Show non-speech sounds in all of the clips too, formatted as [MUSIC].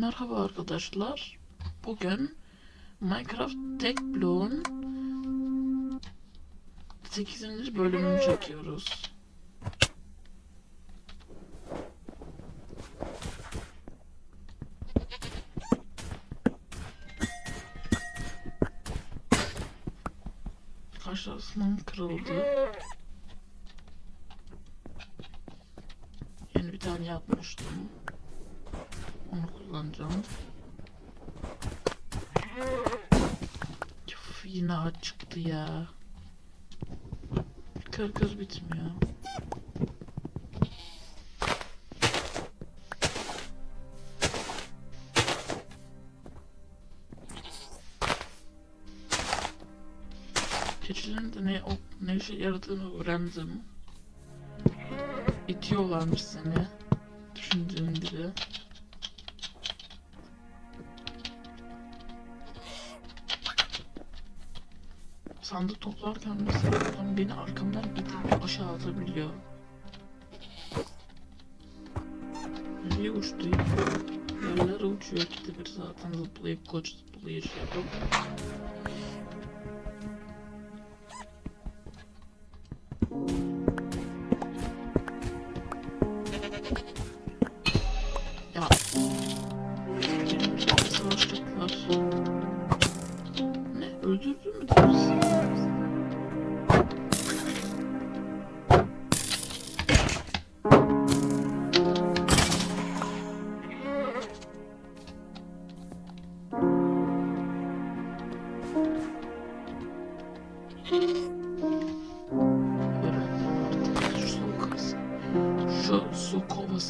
Merhaba arkadaşlar. Bugün Minecraft Tek Bloğ'un 8. bölümünü çekiyoruz. Karşısından kırıldı. Yeni bir tane yapmıştım. Onu kullanacağım. Of, yine ağaç çıktı ya. Kır kır bitmiyor. Keçilerin de ne, o, ne işe yaradığını öğrendim. İtiyorlarmış seni. Düşündüğün gibi. Sandık toplarken mesela adam beni arkamdan itip aşağı atabiliyor. Nereye uçtu ya? Yerlere uçuyor ikide bir zaten zıplayıp koç zıplayış yapıp.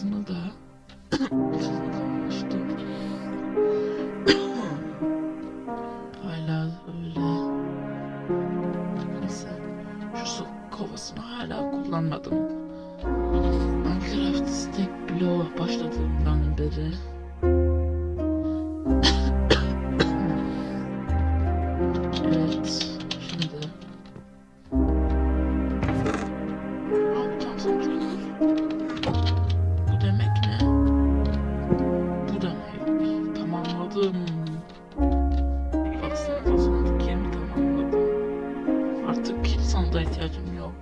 no lugar. 알려주세요.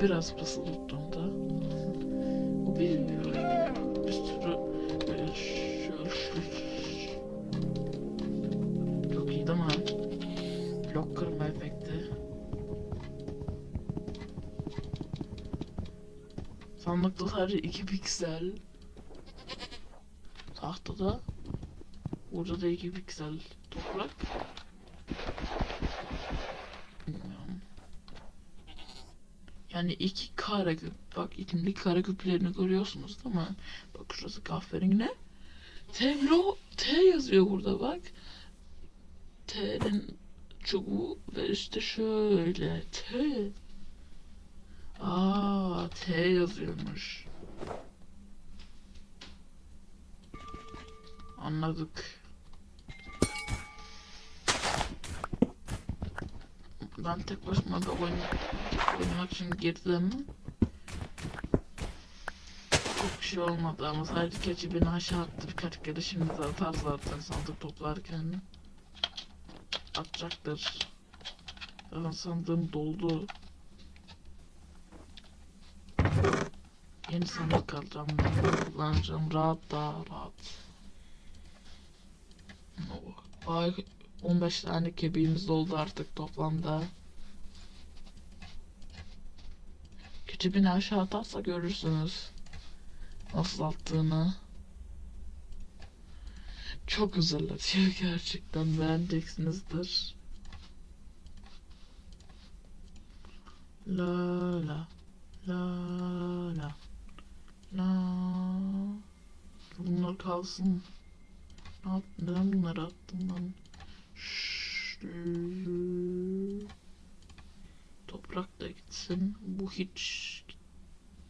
Biraz basılı tuttuğumda, bu bir, bir sürü böyle şöyle çok iyi değil? Blok kırma efekti. Sandıkta sadece 2 piksel. Tahtada burada da 2 piksel toprak. Bilmiyorum. Yani iki kare küp. Bak itimli kare küplerini görüyorsunuz değil mi? Bak şurası kahverengi. Teblo T yazıyor burada bak. T'nin çubuğu ve işte şöyle T. Aa T yazıyormuş. Anladık. Ben tek başıma da oyun, oynamak için girdim. Çok bir şey olmadı ama sadece keçi beni aşağı attı birkaç kere şimdi de atar zaten sandık toplarken. Atacaktır. Zaten sandığım doldu. Yeni sandık alacağım. Kullanacağım. Rahat daha rahat. Ay 15 tane kebiğimiz oldu artık toplamda. Tipini aşağı atarsa görürsünüz. Nasıl attığını. Çok güzel atıyor [LAUGHS] gerçekten beğeneceksinizdir. La la la la la Bunlar kalsın. Ne yaptım? Neden bunları attım ben? Şşş. Toprak da gitsin. Bu hiç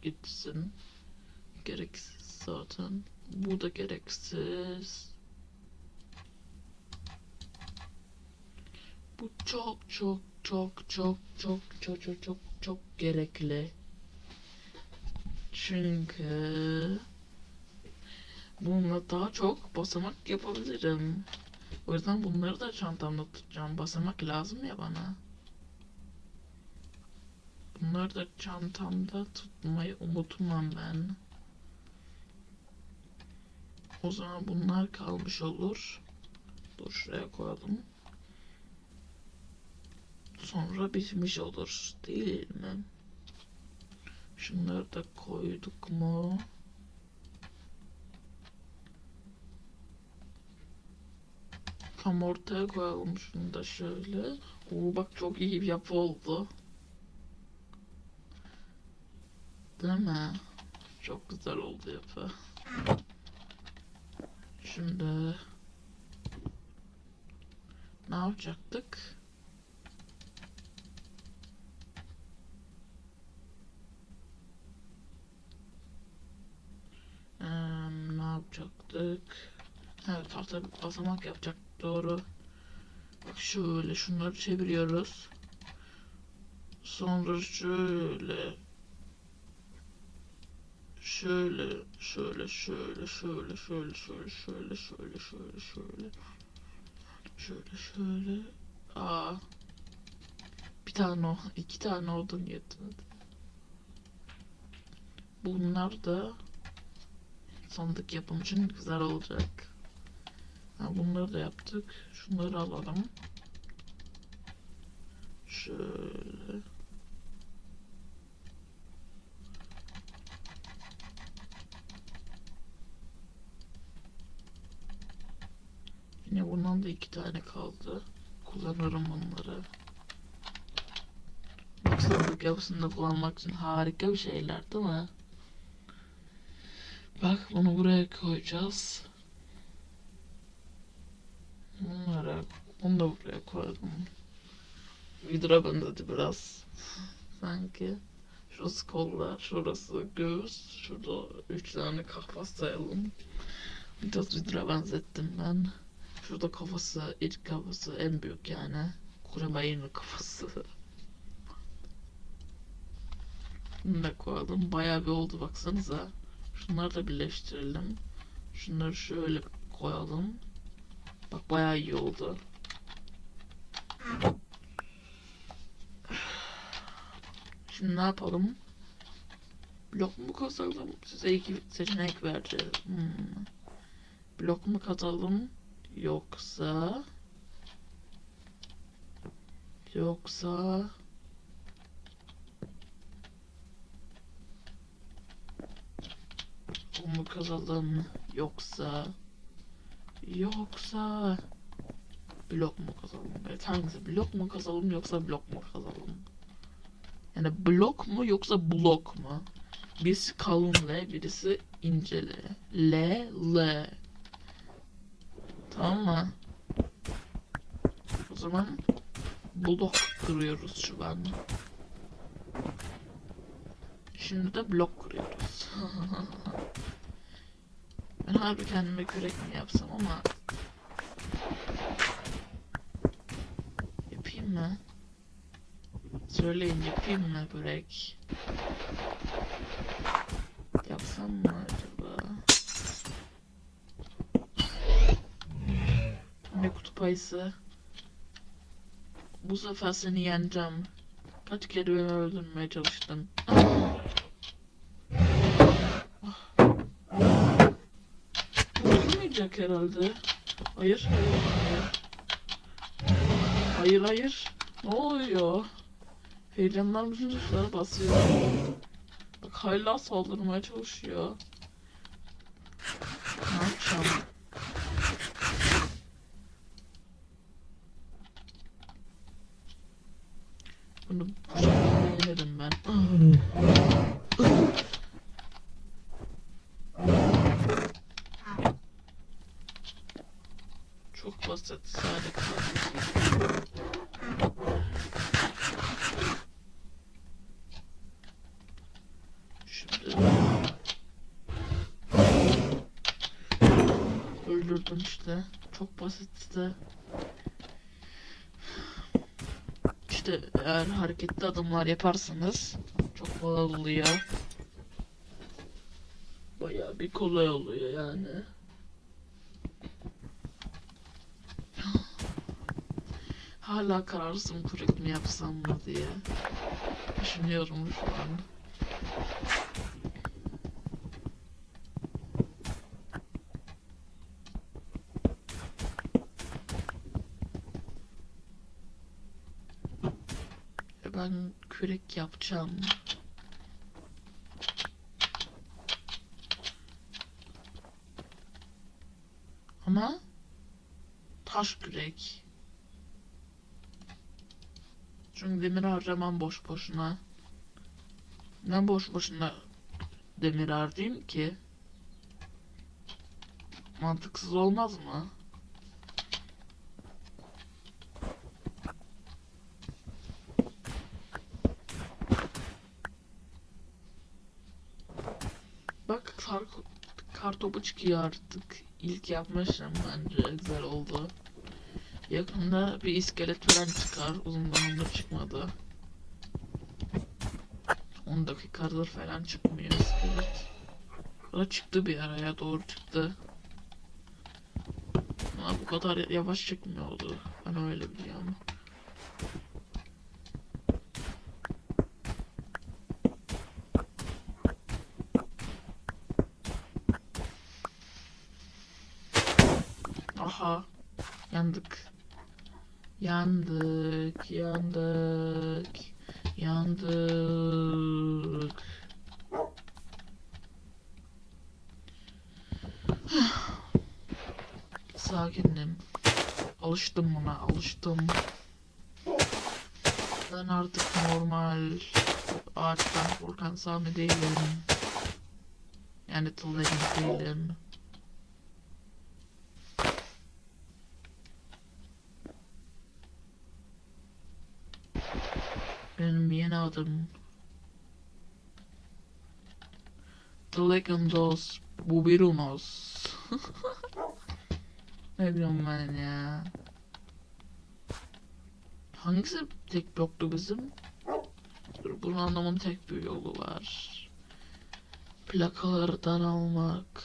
gitsin. Gereksiz zaten. Bu da gereksiz. Bu çok çok çok çok çok çok çok çok çok gerekli. Çünkü bununla daha çok basamak yapabilirim. O yüzden bunları da çantamda tutacağım. Basamak lazım ya bana. Bunları da çantamda tutmayı unutmam ben. O zaman bunlar kalmış olur. Dur şuraya koyalım. Sonra bitmiş olur değil mi? Şunları da koyduk mu? Tam ortaya koyalım şunu da şöyle. Oo bak çok iyi bir yapı oldu. Değil mi? Çok güzel oldu yapı. Şimdi ne yapacaktık? Ee, ne yapacaktık? Evet tahta basamak yapacak doğru. Bak şöyle şunları çeviriyoruz. Sonra şöyle şöyle şöyle şöyle şöyle şöyle şöyle şöyle şöyle şöyle şöyle. Şöyle şöyle. Aa. Bir tane o iki tane odun yetmedi. Bunlar da sandık yapım için güzel olacak. Ha, bunları da yaptık. Şunları alalım. Şöyle Yine bundan da iki tane kaldı. Kullanırım bunları. Bak sandık yapısında kullanmak için harika bir şeyler değil mi? Bak bunu buraya koyacağız. Bunlara, bunu da buraya koydum. Vidra benzedi biraz. Sanki. Şurası kollar, şurası göğüs, şurada üç tane kafas sayalım. Biraz vidra benzettim ben. Şurada kafası, ilk kafası en büyük yani. Kuremayın kafası. Bunu da koyalım. Bayağı bir oldu baksanıza. Şunları da birleştirelim. Şunları şöyle koyalım. Bak bayağı iyi oldu. Şimdi ne yapalım? Blok mu kazalım? Size iki seçenek vereceğim. Hmm. Blok mu kazalım? Yoksa yoksa mu kazalım yoksa yoksa blok mu kazalım? Evet hangisi? Blok mu kazalım yoksa blok mu kazalım? Yani blok mu yoksa blok mu? Birisi kalın L, birisi ince L. L, L. Mı? O zaman blok kuruyoruz şu an. Şimdi de blok kuruyoruz. [LAUGHS] ben harbi kendime kürek mi yapsam ama yapayım mı? Söyleyin yapayım mı börek? Yapsam mı acaba? Ne kutup ayısı? Bu sefer seni yeneceğim. Kaç kere beni öldürmeye çalıştın. Öldürmeyecek herhalde. Hayır, hayır, hayır. Hayır, hayır. Ne oluyor? Heyecandan bütün tuşlara basıyor. Bak hala saldırmaya çalışıyor. Ne yapacağım? Bunu bu şekilde yenerim ben. Çok basit. Sade kaldı. Şimdi öldürdüm işte. Çok basitti. İşte eğer hareketli adımlar yaparsanız çok kolay oluyor. Bayağı bir kolay oluyor yani. Hala kararsızım kürek mi yapsam mı diye. Düşünüyorum şu an. E Ben yapacağım. Ama taş kürek. Çünkü demir harcamam boş boşuna. Ben boş boşuna demir harcayayım ki? Mantıksız olmaz mı? Topu çıkıyor artık. İlk yapmışım bence güzel oldu. Yakında bir iskelet falan çıkar. Uzun zamandır çıkmadı. 10 dakikadır falan çıkmıyor iskelet. Da çıktı bir araya doğru çıktı. Ama bu kadar yavaş çıkmıyordu. Ben öyle biliyorum. Aha. Yandık. Yandık, yandık, yandık. [SIGHS] Sakinim. Alıştım buna, alıştım. Ben artık normal ağaçtan korkan Sami değilim. Yani Tıllayım değilim. Adım. The Legendos Bubirunos. [LAUGHS] ne diyorum ben ya? Hangisi tek bloktu bizim? Dur bunu anlamanın tek bir yolu var. Plakalardan almak.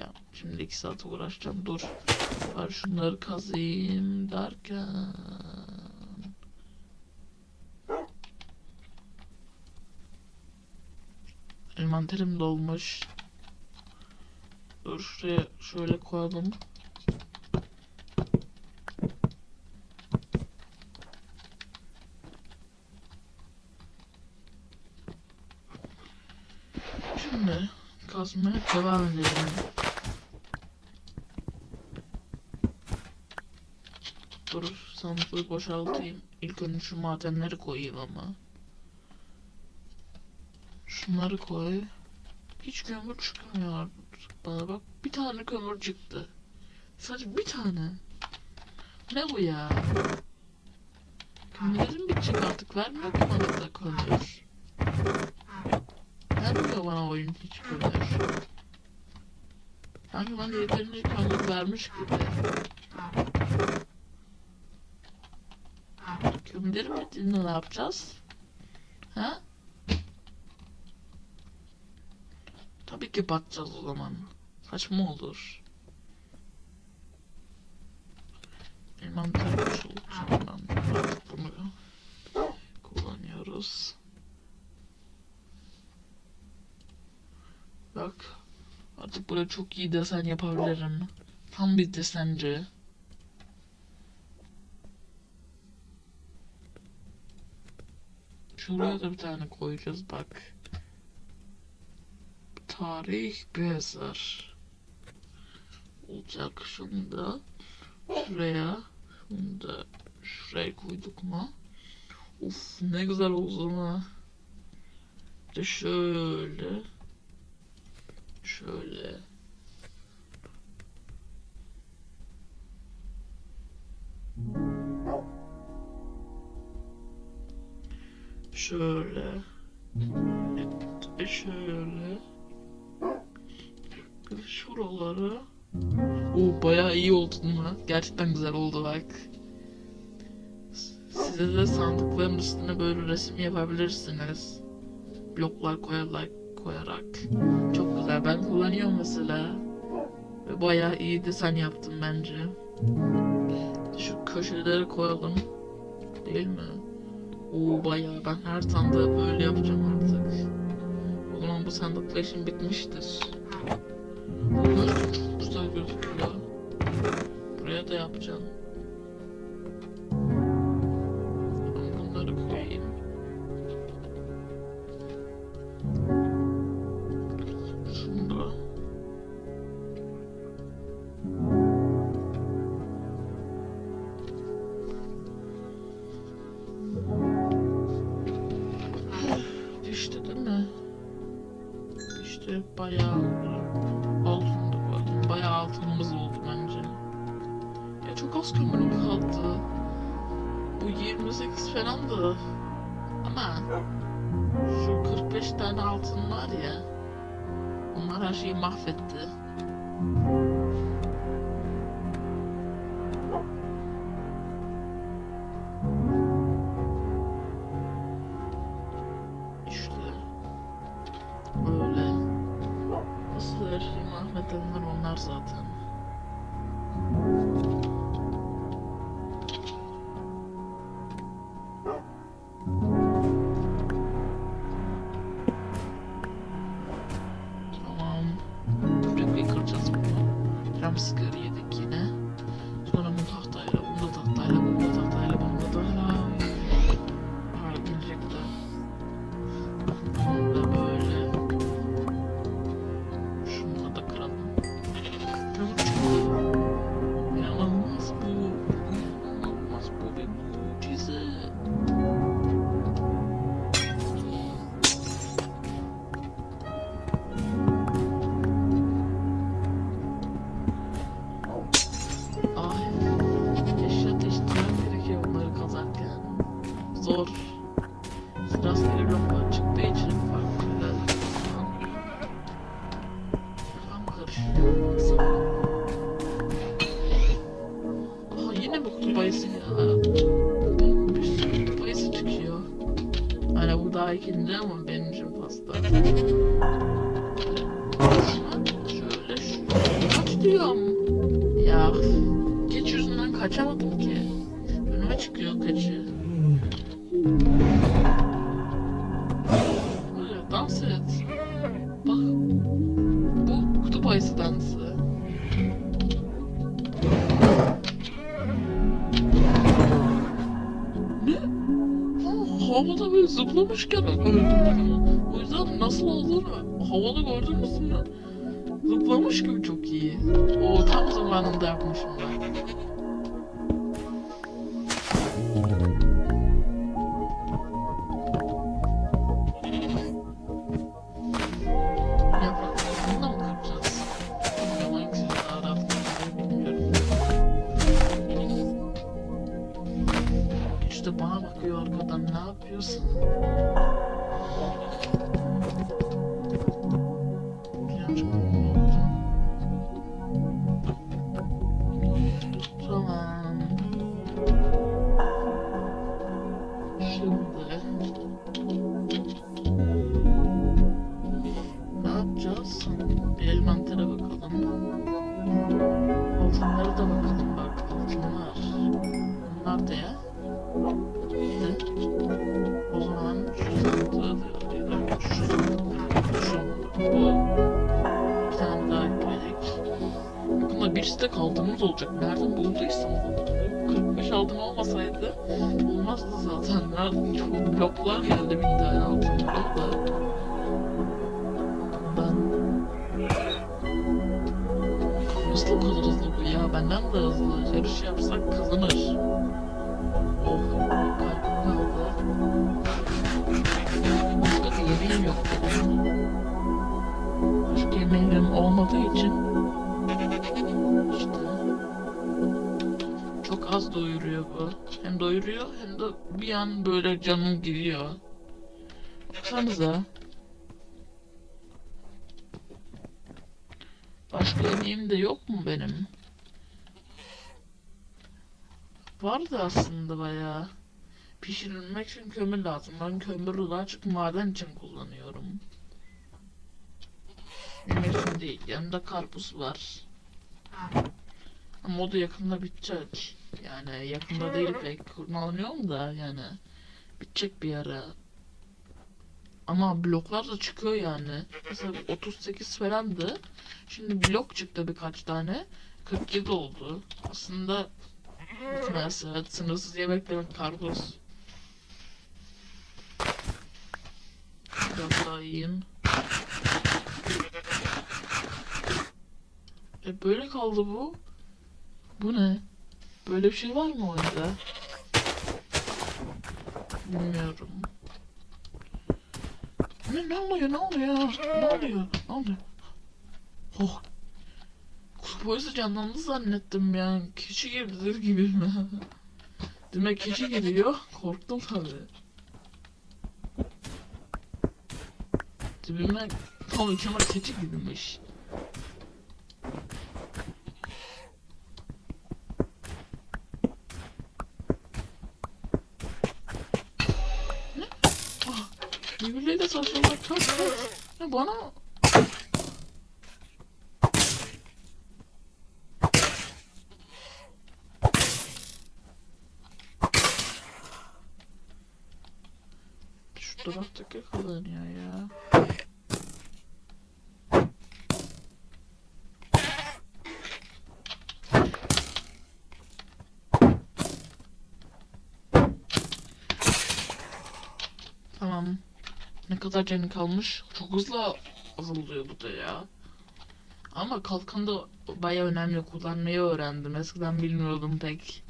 Ya şimdi iki saat uğraşacağım dur. Var şunları kazıyım derken. Envanterim dolmuş. Dur şuraya şöyle koyalım. Şimdi kazmaya devam edelim. Dur sandığı boşaltayım. İlk önce şu madenleri koyayım ama. Şunları koy. Hiç kömür çıkmıyor bana bak. Bir tane kömür çıktı. Sadece bir tane. Ne bu ya? Kömürlerim bitecek artık. Vermiyor ki bana da kömür. Vermiyor bana oyun hiç kömür. Sanki bana yeterince kömür vermiş gibi. Kömürlerim bittiğinde ne yapacağız? Ha? Tabii ki batacağız o zaman. Saçma olur. Envanter. Artık bunu kullanıyoruz. Bak. Artık buraya çok iyi desen yapabilirim. Tam bir desenci. Şuraya da bir tane koyacağız bak. Tarih eser. Olacak şunu da şuraya. Bunu da şuraya koyduk mu? Uf ne güzel oldu. Bir de şöyle. Şöyle. Şöyle. Şöyle. Şuraları. Oo bayağı iyi oldu mu? Gerçekten güzel oldu bak. Size de sandıkların üstüne böyle resim yapabilirsiniz. Bloklar koyarak, koyarak. Çok güzel. Ben kullanıyorum mesela. Ve bayağı iyi desen yaptım bence. Şu köşeleri koyalım. Değil mi? Oo bayağı. Ben her sandığı böyle yapacağım artık. O zaman bu sandıklar işim bitmiştir. Nos az kömürüm kaldı. Bu 28 falan da. Ama şu 45 tane altın var ya. Onlar her şeyi mahvetti. Diyorum. Ya geç yüzünden kaçamadım ki. Önüme çıkıyor kaçı. Böyle dans et. Bak. Bu kutup ayısı dansı. Ne? Ha, havada böyle zıplamışken öldürdüm. O yüzden nasıl olduğunu havada rahat kırılır bilmiyorum. İşte bana bakıyor arkadan ne yapıyorsun? Nasıl o kadar bu ya? Benden de hızlı. Yarış yapsak kazanır. Oh, kalbim kaldı. Başka bir yemeğim yok. Başka yemeğim olmadığı için işte çok az doyuruyor bu. Hem doyuruyor hem de bir an böyle canım gidiyor. Baksanıza. Başka yemeğim de yok mu benim? Vardı aslında bayağı. Pişirilmek için kömür lazım. Ben kömürü daha çok maden için kullanıyorum. Yemek için değil. Yanımda karpuz var. Ama o da yakında bitecek. Yani yakında değil pek. Kullanıyorum da yani. Bitecek bir ara. Ama bloklar da çıkıyor yani. Mesela 38 falandı. Şimdi blok çıktı birkaç tane. 47 oldu. Aslında bitmez. Evet, sınırsız yemek demek karpuz. Biraz daha yiyeyim. E böyle kaldı bu. Bu ne? Böyle bir şey var mı oyunda? Bilmiyorum. Ne, ne oluyor ne oluyor ne oluyor ne oluyor? Oh. Kurt boyası canlandı zannettim ya. Keçi girdi gibi mi? [LAUGHS] Demek keçi geliyor. Korktum tabi. Dibime tam içime keçi girmiş. Birbirleriyle saçmalar çok çok. Ya bana... Şu taraftaki kullanıyor ya. Tamam. Ne kadar canı kalmış? Çok hızlı azalıyor bu da ya. Ama kalkan da baya önemli. Kullanmayı öğrendim. Eskiden bilmiyordum pek.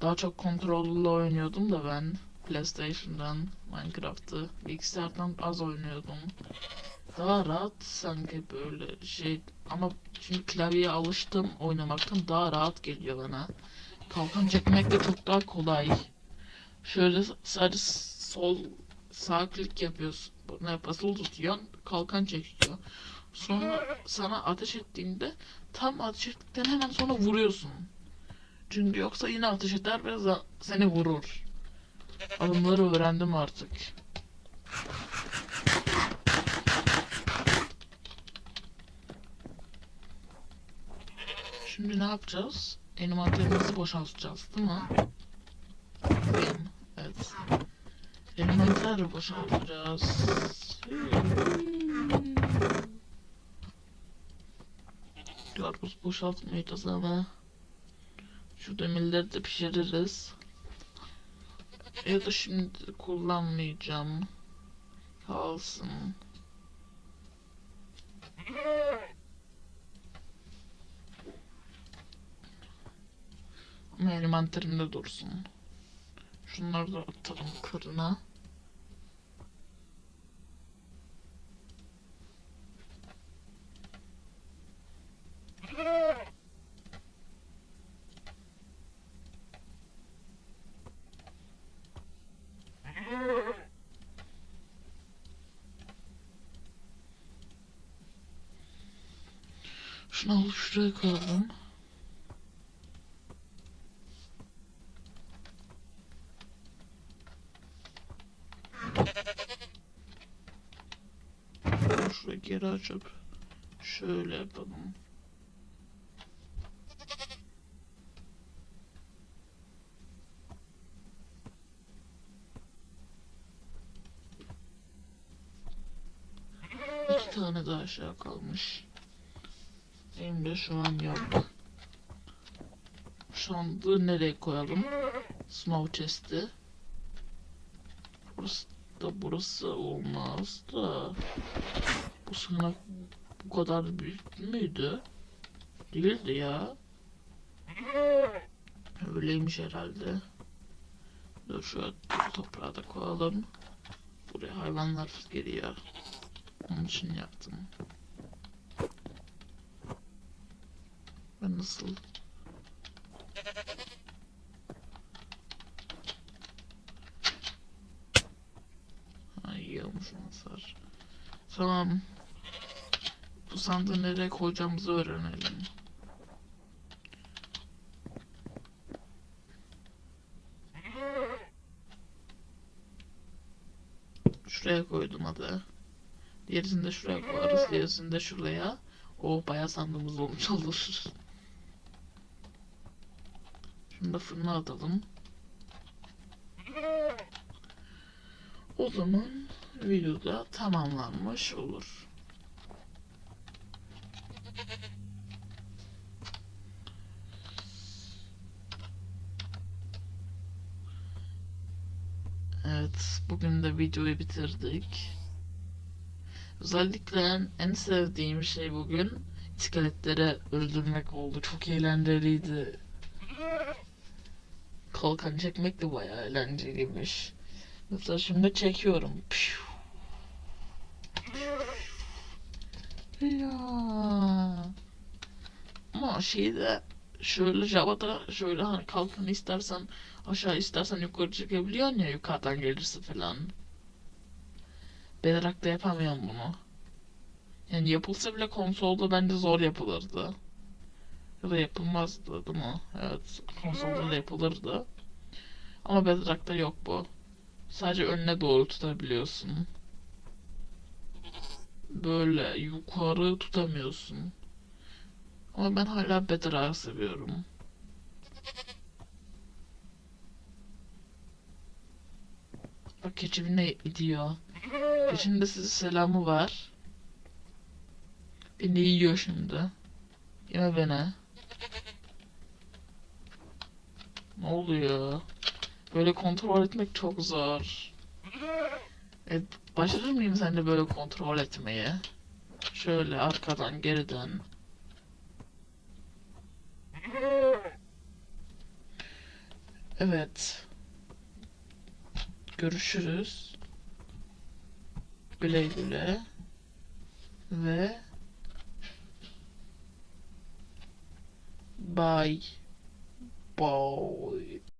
Daha çok kontrollü oynuyordum da ben. PlayStation'dan Minecraft'ı. Bilgisayardan az oynuyordum. Daha rahat sanki böyle şey. Ama şimdi klavyeye alıştım oynamaktan daha rahat geliyor bana. Kalkan çekmek de çok daha kolay. Şöyle sadece sol sağ klik yapıyorsun. Buna basılı tutuyorsun. Kalkan çekiyor. Sonra sana ateş ettiğinde tam ateş ettikten hemen sonra vuruyorsun. Çünkü yoksa yine ateş eder ve seni vurur. Adımları öğrendim artık. Şimdi ne yapacağız? Envanterimizi boşaltacağız? Değil mi? Evet. Envanter boşaltacağız. Karpuz boşaltmayacağız ama. Şu demirleri de pişiririz. Ya da şimdi kullanmayacağım. Kalsın. Ama envanterimde dursun. Şunları da atalım kırına. Şunu alıp şuraya koyalım. Şurayı geri açıp şöyle yapalım. İki tane daha aşağı kalmış. Benim de şu an yok. sandığı nereye koyalım? Snow chest'i. Burası da burası olmaz da. Bu sığınak bu kadar büyük müydü? Değildi ya. Öyleymiş herhalde. Dur şu toprağı da koyalım. Buraya hayvanlar geliyor. Onun için yaptım. Ben nasıl Tamam. Bu sandığı nereye koyacağımızı öğrenelim. Şuraya koydum hadi. Diğerisini de şuraya koyarız. Diğerisini de şuraya. O bayağı sandığımız olmuş olur. Şunu da fırına atalım. O zaman videoda tamamlanmış olur. Evet, bugün de videoyu bitirdik. Özellikle en, sevdiğim şey bugün iskeletleri öldürmek oldu. Çok eğlenceliydi. Kalkan çekmek de bayağı eğlenceliymiş. Mesela şimdi çekiyorum. Piu. Ya. Ama şeyde şöyle Java'da şöyle hani kalkanı istersen aşağı istersen yukarı çekebiliyorsun ya yukarıdan gelirse falan. Bedrock'ta yapamıyorum bunu. Yani yapılsa bile konsolda bence zor yapılırdı. Ya da yapılmazdı değil mi? Evet konsolda da yapılırdı. Ama Bedrock'ta yok bu. Sadece önüne doğru tutabiliyorsun. Böyle yukarı tutamıyorsun. Ama ben hala Bedrock'ı seviyorum. Bak keçi ne gidiyor. Keçinin de size selamı var. Beni yiyor şimdi. Yeme beni. Ne oluyor? Böyle kontrol etmek çok zor. E, başarır mıyım sen de böyle kontrol etmeye? Şöyle arkadan geriden. Evet. Görüşürüz. Güle güle. Ve bye. Bye.